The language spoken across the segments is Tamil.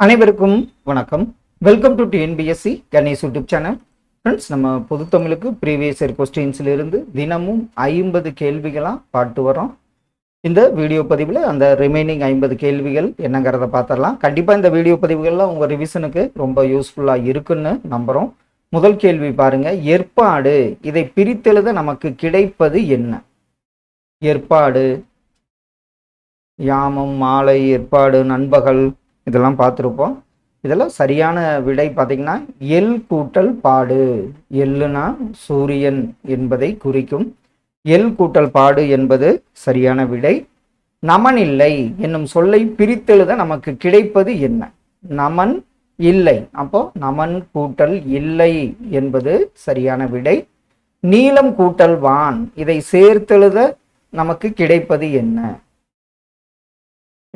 அனைவருக்கும் வணக்கம். Welcome to TNPSC Ganesh YouTube channel friends நம்ம பொது தமிழுக்கு ப்ரீவியஸ் இயர் கொஸ்டின்ஸ்ல இருந்து தினமும் ஐம்பது கேள்விகளாக பாட்டு வரோம் இந்த வீடியோ பதிவில் அந்த ரிமைனிங் ஐம்பது கேள்விகள் என்னங்கிறத பார்த்துடலாம் கண்டிப்பாக இந்த வீடியோ பதிவுகள்லாம் உங்கள் ரிவிஷனுக்கு ரொம்ப யூஸ்ஃபுல்லாக இருக்குன்னு நம்புகிறோம் முதல் கேள்வி பாருங்க. ஏற்பாடு இதை பிரித்தெழுத நமக்கு கிடைப்பது என்ன? ஏற்பாடு யாமம் மாலை ஏற்பாடு நண்பகல் இதெல்லாம் பார்த்துருப்போம். இதெல்லாம் சரியான விடை பார்த்திங்கன்னா எல் கூட்டல் பாடு. எல்லுனா சூரியன் என்பதை குறிக்கும். எல் கூட்டல் பாடு என்பது சரியான விடை. நமன் இல்லை என்னும் சொல்லை பிரித்தெழுத நமக்கு கிடைப்பது என்ன? நமன் இல்லை. அப்போ நமன் கூட்டல் இல்லை என்பது சரியான விடை. நீளம் கூட்டல் வான். இதை சேர்த்தெழுத நமக்கு கிடைப்பது என்ன?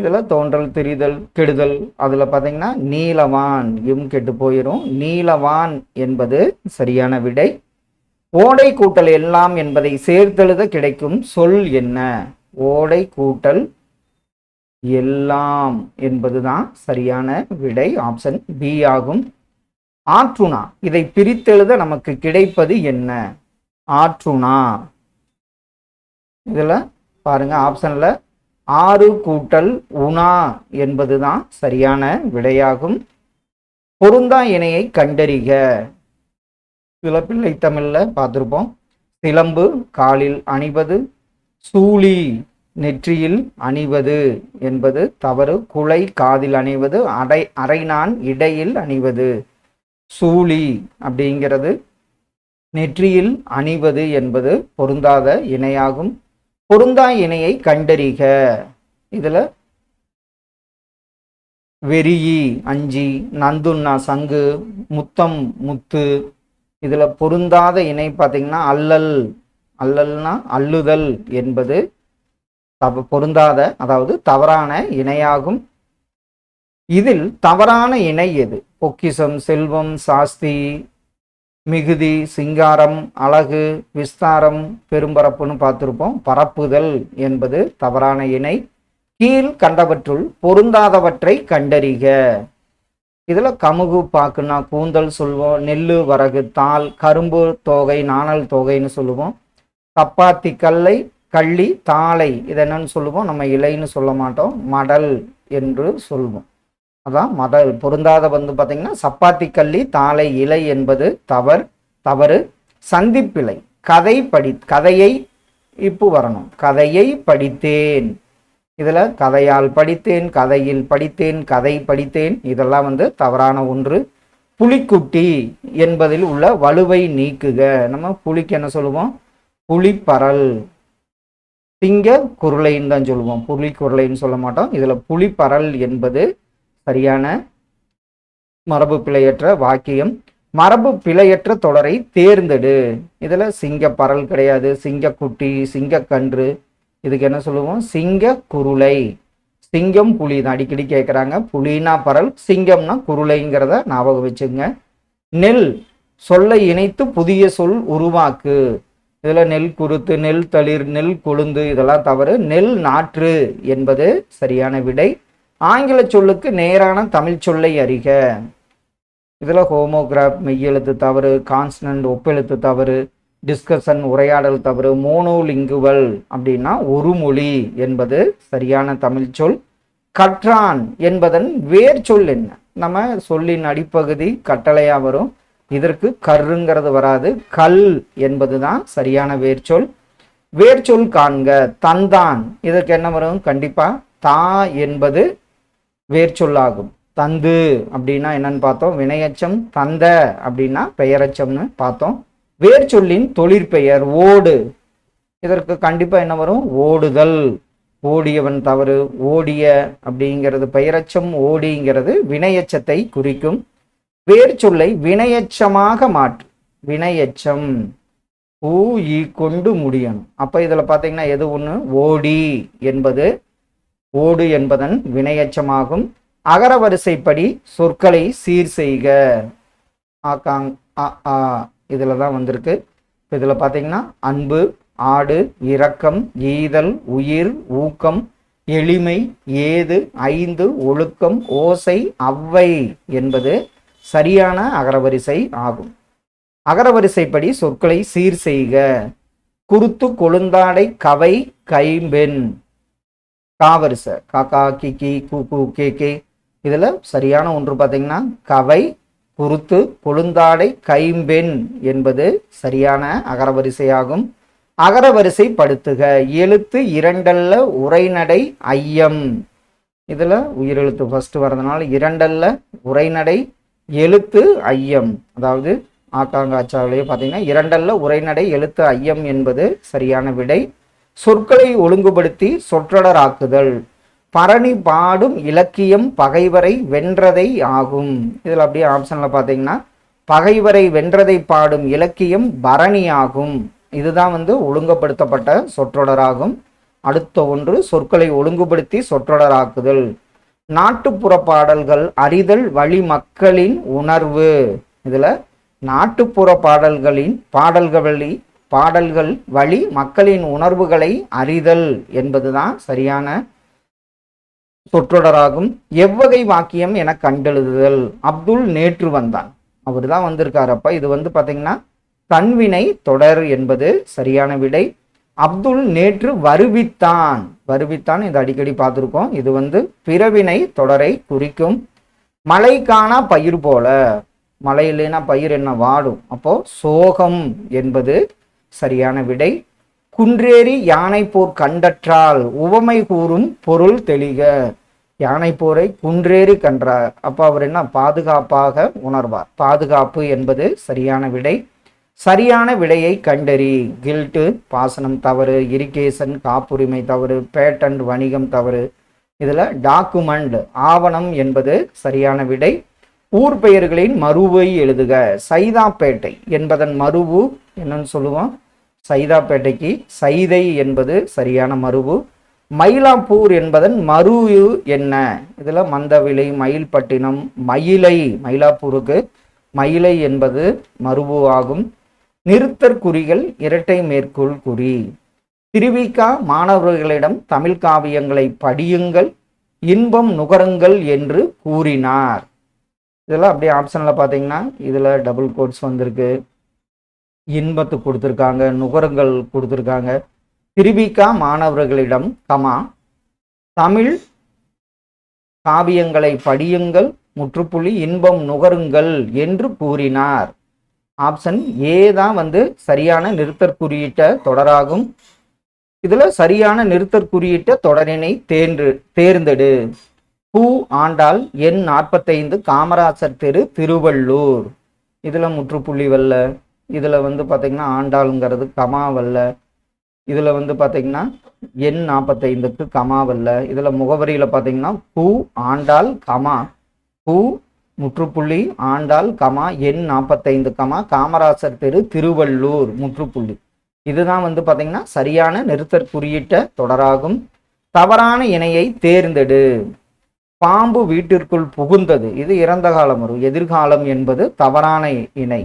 இதில் தோன்றல் தெரிதல் கெடுதல். அதில் பார்த்தீங்கன்னா நீலவான் இம் கெட்டு போயிடும் நீலவான் என்பது சரியான விடை. ஓடை கூட்டல் எல்லாம் என்பதை சேர்த்தெழுத கிடைக்கும் சொல் என்ன? ஓடை கூட்டல் எல்லாம் என்பதுதான் சரியான விடை. ஆப்ஷன் பி ஆகும். ஆற்றுணா. இதை பிரித்தெழுத நமக்கு கிடைப்பது என்ன? ஆற்றுணா. இதில் பாருங்க ஆப்ஷனில் ஆறு கூட்டல் உணா என்பதுதான் சரியான விடையாகும். பொருந்தா இணையை கண்டறிக. சில பிள்ளை தமிழில் பார்த்துருப்போம். சிலம்பு காலில் அணிவது சூளி நெற்றியில் அணிவது என்பது தவறு. குலை காதில் அணிவது அடை அரைநான் இடையில் அணிவது. சூளி அப்படிங்கிறது நெற்றியில் அணிவது என்பது பொருந்தாத இணையாகும். பொருந்தா இணையை கண்டறிக. இதுல வெறியி அஞ்சி நந்துன்னா சங்கு முத்தம் முத்து. இதுல பொருந்தாத இணை பார்த்தீங்கன்னா அல்லல். அல்லல்னா அல்லுதல் என்பது தவ பொருந்தாத அதாவது தவறான இணையாகும். இதில் தவறான இணை எது? பொக்கிசம் செல்வம் சாஸ்தி மிகுதி சிங்காரம் அழகு விஸ்தாரம் பெரும்பரப்புன்னு பார்த்துருப்போம். பரப்புதல் என்பது தவறான இணை. கீழ் கண்டவற்றுள் பொருந்தாதவற்றை கண்டறிக. இதில் கமுகு பாக்குன்னா கூந்தல் சொல்லுவோம் நெல் வரகு தாள் கரும்பு தோகை நாணல் தோகைன்னு சொல்லுவோம். தப்பாத்தி கல்லை கள்ளி தாளை இது என்னன்னு சொல்லுவோம். நம்ம இலைன்னு சொல்ல மாட்டோம். மடல் என்று சொல்லுவோம் அதான் மத பொருந்தாத வந்து பார்த்தீங்கன்னா சப்பாத்தி கல்லி தாளை இலை என்பது தவறு தவறு சந்திப்பிலை. கதை படி கதையை இப்போ வரணும். கதையை படித்தேன். இதில் கதையால் படித்தேன் கதையில் படித்தேன் கதை படித்தேன். இதெல்லாம் வந்து தவறான ஒன்று. புலிக்குட்டி என்பதில் உள்ள வலுவை நீக்குக. நம்ம புலிக்கு என்ன சொல்லுவோம்? புலிப்பரல். திங்க குருளைன்னு தான் சொல்லுவோம். புலி குருளைன்னு சொல்ல மாட்டோம். இதில் புலிப்பரல் என்பது சரியான மரபு பிழையற்ற வாக்கியம். மரபு பிழையற்ற தொடரை தேர்ந்தெடு. இதில் சிங்க பரல் கிடையாது சிங்கக்குட்டி சிங்கக்கன்று இதுக்கு என்ன சொல்லுவோம்? சிங்க குருளை. சிங்கம் புலி தான் அடிக்கடி கேட்குறாங்க புலினா பரல் சிங்கம்னா குருளைங்கிறத ஞாபகம் வச்சுங்க. நெல் சொல்லை இணைத்து புதிய சொல் உருவாக்கு. இதில் நெல் குருத்து நெல் தளிர் நெல் கொழுந்து இதெல்லாம் தவறு. நெல் நாற்று என்பது சரியான விடை. ஆங்கில சொல்லுக்கு நேரான தமிழ் சொல்லை அறிக. இதில் ஹோமோகிராப் மெய்யெழுத்து தவறு கான்ஸ்டன்ட் ஒப்பெழுத்து தவறு டிஸ்கஷன் உரையாடல் தவறு மோனோலிங்குவல் அப்படின்னா ஒரு மொழி என்பது சரியான தமிழ் சொல். கற்றான் என்பதன் வேர் சொல் என்ன? நம்ம சொல்லின் அடிப்பகுதி கட்டளையாக வரும். இதற்கு கருங்கிறது வராது. கல் என்பது தான் சரியான வேர்ச்சொல் வேர்ச்சொல் காண்க. தந்தான். இதற்கு என்ன வரும்? கண்டிப்பாக தா என்பது வேர்ச்சொல்லாகும். தந்து அப்படின்னா என்னன்னு பார்த்தோம்? வினையச்சம் தந்த அப்படின்னா பெயரச்சம்னு பார்த்தோம். வேர்ச்சொல்லின் தொழிற்பெயர் ஓடு. இதற்கு கண்டிப்பாக என்ன வரும்? ஓடுதல். ஓடியவன் தவறு ஓடிய அப்படிங்கிறது பெயரச்சம் ஓடிங்கிறது வினையச்சத்தை குறிக்கும். வேர்ச்சொல்லை வினையச்சமாக மாற்று. வினையச்சம். ஊ ஈ கொண்டு முடியணும். அப்போ இதில் பார்த்தீங்கன்னா எது ஒன்று ஓடி என்பது ஓடு என்பதன் வினையச்சமாகும். அகர வரிசைப்படி சொற்களை சீர் செய்க. ஆக்காங் அ ஆ இதில் தான் வந்திருக்கு. இப்போ இதில் பார்த்தீங்கன்னா அன்பு ஆடு இரக்கம் ஈதல் உயிர் ஊக்கம் எளிமை ஏது ஐந்து ஒழுக்கம் ஓசை அவ்வை என்பது சரியான அகரவரிசை ஆகும். அகரவரிசைப்படி சொற்களை சீர் செய்க. குருத்து கொழுந்தாடை கவை கைம்பெண். காவரிசை காக்கா கிக்கி கு கு கே கே இதில் சரியான ஒன்று பார்த்தீங்கன்னா கவை குருத்து கொழுந்தாடை கைம்பெண் என்பது சரியான அகரவரிசையாகும். அகரவரிசை படுத்துக எழுத்து இரண்டல்ல உரைநடை ஐயம். இதில் உயிரெழுத்து ஃபஸ்ட்டு வர்றதுனால இரண்டல்ல உரைநடை எழுத்து ஐயம். அதாவது ஆக்காங்காச்சாவிலேயே பார்த்தீங்கன்னா இரண்டல்ல உரைநடை எழுத்து ஐயம் என்பது சரியான விடை. சொற்களை ஒழுங்குபடுத்தி சொற்றொடராக்குதல். பரணி பாடும் இலக்கியம் பகைவரை வென்றதை ஆகும். இதில் அப்படியே ஆப்ஷனில் பார்த்தீங்கன்னா பகைவரை வென்றதை பாடும் இலக்கியம் பரணி ஆகும். இதுதான் வந்து ஒழுங்குபடுத்தப்பட்ட சொற்றொடராகும். அடுத்த ஒன்று சொற்களை ஒழுங்குபடுத்தி சொற்றொடராக்குதல். நாட்டுப்புற பாடல்கள் அறிதல் வழி மக்களின் உணர்வு. இதில் நாட்டுப்புற பாடல்களின் பாடல்கள் வழி பாடல்கள் வழி மக்களின் உணர்வுகளை அறிதல் என்பதுதான் சரியான சொற்றொடராகும். எவ்வகை வாக்கியம் என கண்டெழுதுதல். அப்துல் நேற்று வந்தான். அவர் தான் வந்திருக்காரப்ப. இது வந்து பார்த்தீங்கன்னா தன்வினை தொடர் என்பது சரியான விடை. அப்துல் நேற்று வருவித்தான். வருவித்தான் இது அடிக்கடி பார்த்துருக்கோம் இது வந்து பிறவினை தொடரை குறிக்கும். மழை காணா பயிர் போல. மழை இல்லைன்னா பயிர் என்ன? வாடும். அப்போ சோகம் என்பது சரியான விடை. குன்றேறி யானை போர் கண்டற்றால் உவமை கூறும் பொருள் தெளிக. யானை போரை குன்றேறி கன்றார். அப்போ அவர் என்ன? பாதுகாப்பாக உணர்வார். பாதுகாப்பு என்பது சரியான விடை. சரியான விடையை கண்டறி. கில்ட்டு பாசனம் தவறு இரிகேஷன் காப்புரிமை தவறு பேட்டன்ட் வணிகம் தவறு. இதில் டாக்குமெண்ட் ஆவணம் என்பது சரியான விடை. ஊர் பெயர்களின் மருவை எழுதுக. சைதாப்பேட்டை என்பதன் மருவு என்னன்னு சொல்லுவோம். சைதாப்பேட்டைக்கு சைதை என்பது சரியான மருவு மயிலாப்பூர் என்பதன் மரு என்ன? இதில் மந்தவிலை மயில்பட்டினம் மயிலை. மயிலாப்பூருக்கு மயிலை என்பது மருவு ஆகும். நிறுத்தற் குறிகள் இரட்டை மேற்கோள் குறி. திருவிக்கா மாணவர்களிடம் தமிழ் காவியங்களை படியுங்கள். இன்பம் நுகருங்கள் என்று கூறினார். இதெல்லாம் அப்படியே ஆப்ஷனில் பார்த்தீங்கன்னா இதில் டபுள் கோட்ஸ் வந்திருக்கு. இன்பத்து கொடுத்துருக்காங்க நுகருங்கள் கொடுத்துருக்காங்க. திருவிக்கா மாணவர்களிடம் கமா தமிழ் காவியங்களை படியுங்கள் முற்றுப்புள்ளி இன்பம் நுகருங்கள் என்று கூறினார். ஆப்ஷன் ஏ தான் வந்து சரியான நிறுத்தற் குறியிட்ட தொடராகும். இதில் சரியான நிறுத்தற் குறியிட்ட தொடரினை தேர்ந்து தேர்ந்தெடு. பூ ஆண்டாள் எண் நாற்பத்தைந்து காமராசர் தெரு திருவள்ளூர். இதில் முற்றுப்புள்ளி வல்ல இதில் வந்து பார்த்திங்கன்னா ஆண்டாளுங்கிறது கமா இதில் வந்து பார்த்திங்கன்னா எண் நாற்பத்தைந்துக்கு கமாவல்ல இதில் முகவரியில் பார்த்தீங்கன்னா பூ ஆண்டாள் கமா பூ முற்றுப்புள்ளி ஆண்டாள் கமா எண் நாற்பத்தைந்து கமா காமராசர் தெரு திருவள்ளூர் முற்றுப்புள்ளி. இதுதான் வந்து பார்த்திங்கன்னா சரியான நிறுத்தற் குறியீட்ட தொடராகும். தவறான இணையை தேர்ந்தெடு. பாம்பு வீட்டிற்குள் புகுந்தது. இது இறந்த காலம் வரும். எதிர்காலம் என்பது தவறான இணை.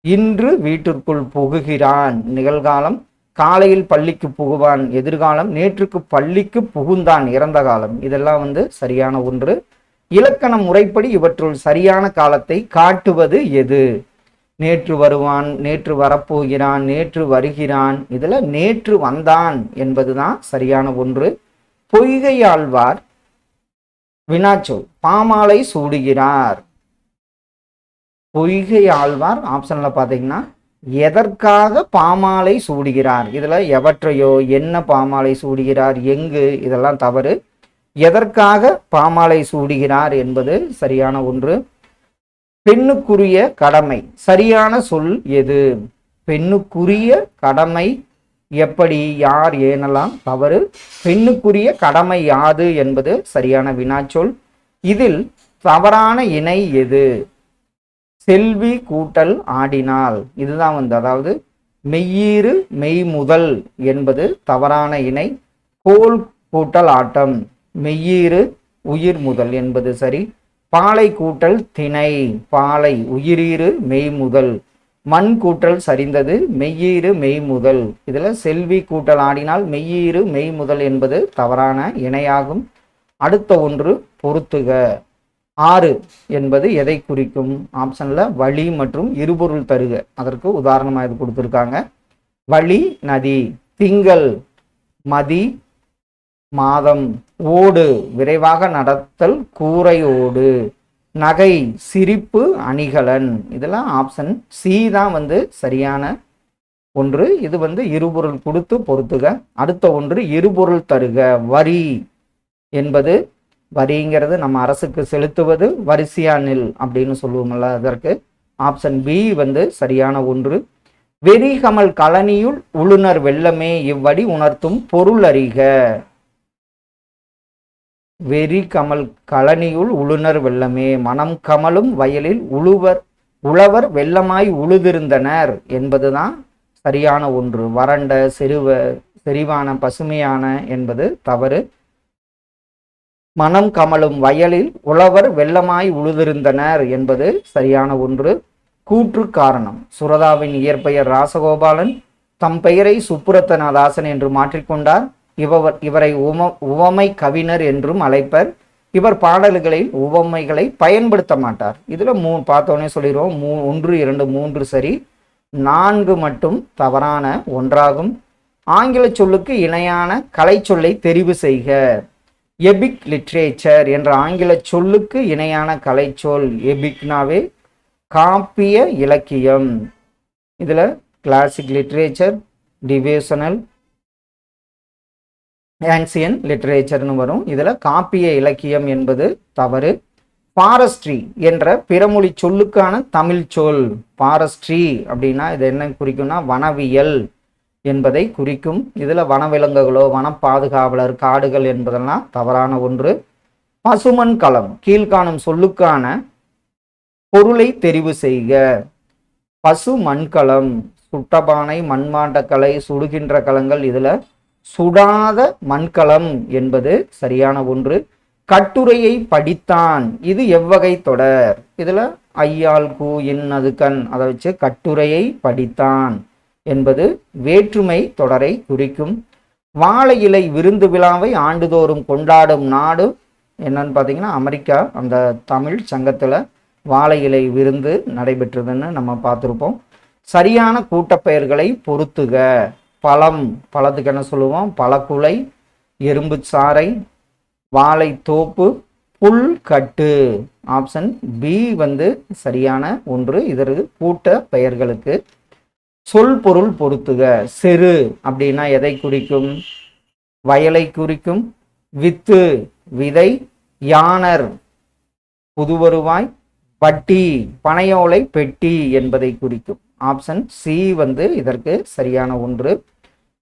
இன்று வீட்டிற்குள் புகுகிறான். நிகழ்காலம் காலையில் பள்ளிக்கு புகுவான். எதிர்காலம் நேற்றுக்கு பள்ளிக்கு புகுந்தான். இறந்த காலம். இதெல்லாம் வந்து சரியான ஒன்று. இலக்கண முறைப்படி இவற்றுள் சரியான காலத்தை காட்டுவது எது? நேற்று வருவான் நேற்று வரப்போகிறான் நேற்று வருகிறான். இதில் நேற்று வந்தான் என்பதுதான் சரியான ஒன்று. பொய்கை ஆழ்வார் வினாச்சொல் பாமாலை சூடுகிறார். பொய்கை ஆழ்வார் ஆப்ஷன்ல பாத்தீங்கன்னா எதற்காக பாமாலை சூடுகிறார்? இதுல எவற்றையோ என்ன பாமாலை சூடுகிறார் எங்கு இதெல்லாம் தவறு. எதற்காக பாமாலை சூடுகிறார் என்பது சரியான ஒன்று. பெண்ணுக்குரிய கடமை சரியான சொல் எது? பெண்ணுக்குரிய கடமை எப்படி யார் ஏனலாம் தவறு பெண்ணுக்குரிய கடமை யாது என்பது சரியான வினாச்சொல். இதில் தவறான இணை எது? செல்வி கூட்டல் ஆடினால் இதுதான் வந்து அதாவது மெய்யீறு மெய் முதல் என்பது தவறான இணை. கோல் கூட்டல் ஆட்டம் மெய்யீறு உயிர் முதல் என்பது சரி. பாலை கூட்டல் திணை பாலை உயிரீறு மெய் முதல் மண் கூட்டல் சரிந்தது மெய்யீறு மெய் முதல் இதில் செல்வி கூட்டல் ஆடினால் மெய்யீறு மெய் முதல் என்பது தவறான இணையாகும். அடுத்த ஒன்று பொருத்துக. ஆறு என்பது எதை குறிக்கும்? ஆப்ஷனில் வழி மற்றும் இருபொருள் தருக. அதற்கு உதாரணமாக இது கொடுத்துருக்காங்க. வழி நதி திங்கள் மதி மாதம் ஓடு. விரைவாக நடத்தல் கூரை ஓடு. நகை சிரிப்பு அணிகலன். இதெல்லாம் ஆப்ஷன் சி தான் வந்து சரியான ஒன்று. இது வந்து இருபொருள் கொடுத்து பொறுத்துக அடுத்த ஒன்று இருபொருள் தருக. வரி என்பது வரிங்கிறது நம்ம அரசுக்கு செலுத்துவது வரிசையா நில் அப்படின்னு சொல்லுவோம்ல அதற்கு ஆப்ஷன் பி வந்து சரியான ஒன்று. வெறிகமல் கலனியுள் உளுநர் வெள்ளமே இவ்வடி உணர்த்தும் பொருள் அறிக. வெறி கமல் கழனியுள் உளுனர் வெள்ளமே மனம் கமலும் வயலில் உழுவர் உழவர் வெள்ளமாய் உழுதிருந்தனர் என்பதுதான் சரியான ஒன்று. வறண்ட செருவ செறிவான பசுமையான என்பது தவறு. மனம் கமலும் வயலில் உழவர் வெள்ளமாய் உழுதிருந்தனர் என்பது சரியான ஒன்று. கூற்று காரணம். சுரதாவின் இயற்பெயர் ராசகோபாலன் தம் பெயரை சுப்புரத்தநாதாசன் என்று மாற்றிக்கொண்டார். இவர் இவரை உம உவமை கவிஞர் என்றும் அழைப்பர். இவர் பாடல்களில் உவமைகளை பயன்படுத்த மாட்டார். இதில் மூ பார்த்தோன்னே சொல்லிடுவோம் மூ ஒன்று இரண்டு மூன்று சரி. நான்கு மட்டும் தவறான ஒன்றாகும். ஆங்கில சொல்லுக்கு இணையான கலை சொல்லை தெரிவு செய்க. எபிக் லிட்ரேச்சர் என்ற ஆங்கில சொல்லுக்கு இணையான கலைச்சொல் எபிக்னாவே காப்பிய இலக்கியம். இதில் கிளாசிக் லிட்ரேச்சர் டிவேஷனல் ஆன்சியன் லிட்ரேச்சர்னு வரும். இதில் காப்பிய இலக்கியம் என்பது தவறு. ஃபாரஸ்ட்ரி என்ற பிறமொழி சொல்லுக்கான தமிழ் சொல். ஃபாரஸ்ட்ரி அப்படின்னா இது என்ன குறிக்கும்னா வனவியல் என்பதை குறிக்கும். இதில் வனவிலங்குகளோ வன பாதுகாவலர் காடுகள் என்பதெல்லாம் தவறான ஒன்று. பசுமண் களம் கீழ்காணும் சொல்லுக்கான பொருளை தெரிவு செய்க. பசு மண்கலம் சுட்டபானை மண்மாண்ட கலை சுடுகின்ற களங்கள் இதில் சுடாத மண்கலம் என்பது சரியான ஒன்று. கட்டுரையை படித்தான். இது எவ்வகை தொடர்? இதில் ஐயால் கூ இன் அது கண். அதை வச்சு கட்டுரையை படித்தான் என்பது வேற்றுமை தொடரை குறிக்கும். வாழை இலை விருந்து விழாவை ஆண்டுதோறும் கொண்டாடும் நாடு என்னன்னு பார்த்தீங்கன்னா அமெரிக்கா. அந்த தமிழ் சங்கத்தில் வாழை இலை விருந்து நடைபெற்றதுன்னு நம்ம பார்த்துருப்போம். சரியான கூட்டப்பெயர்களை பொருத்துக. பழம் பழத்துக்கு என்ன சொல்லுவோம்? பழக்குலை எறும்பு சாறை வாழைத்தோப்பு புல் கட்டு ஆப்ஷன் பி வந்து சரியான ஒன்று. இதற்கு கூட்ட பெயர்களுக்கு. சொல் பொருள் பொருத்துக. செரு அப்படின்னா எதை குறிக்கும்? வயலை குறிக்கும். வித்து விதை யானர் புதுவருவாய் வட்டி பனையோலை பெட்டி என்பதை குறிக்கும். ஆப்ஷன் சி வந்து இதற்கு சரியான ஒன்று.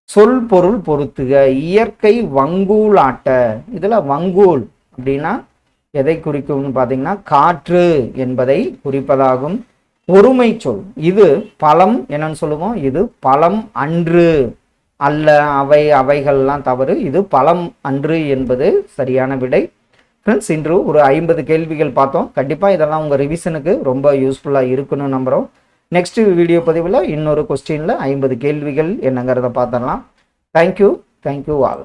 சொல் பொருள் பொருத்துக இயற்கை வங்கூல் ஆட்ட வங்கூல் அப்படின்னா எதை குறிக்கும்னு பார்த்தீங்கன்னா காற்று என்பதை குறிப்பதாகும். ஒருமை சொல் இது பழம் என்னன்னு சொல்லுவோம் இது பழம் அன்று. அல்ல அவை அவைகள்லாம் தவறு இது பழம் அன்று என்பது சரியான விடை. ஃப்ரெண்ட்ஸ் இன்று ஒரு ஐம்பது கேள்விகள் பார்த்தோம். கண்டிப்பாக இதெல்லாம் உங்கள் ரிவிஷனுக்கு ரொம்ப யூஸ்ஃபுல்லாக இருக்குன்னு நம்புகிறோம் நெக்ஸ்ட் வீடியோ பதிவில் இன்னொரு கொஸ்டினில் ஐம்பது கேள்விகள் என்னங்கிறத பார்த்துடலாம். Thank you thank you all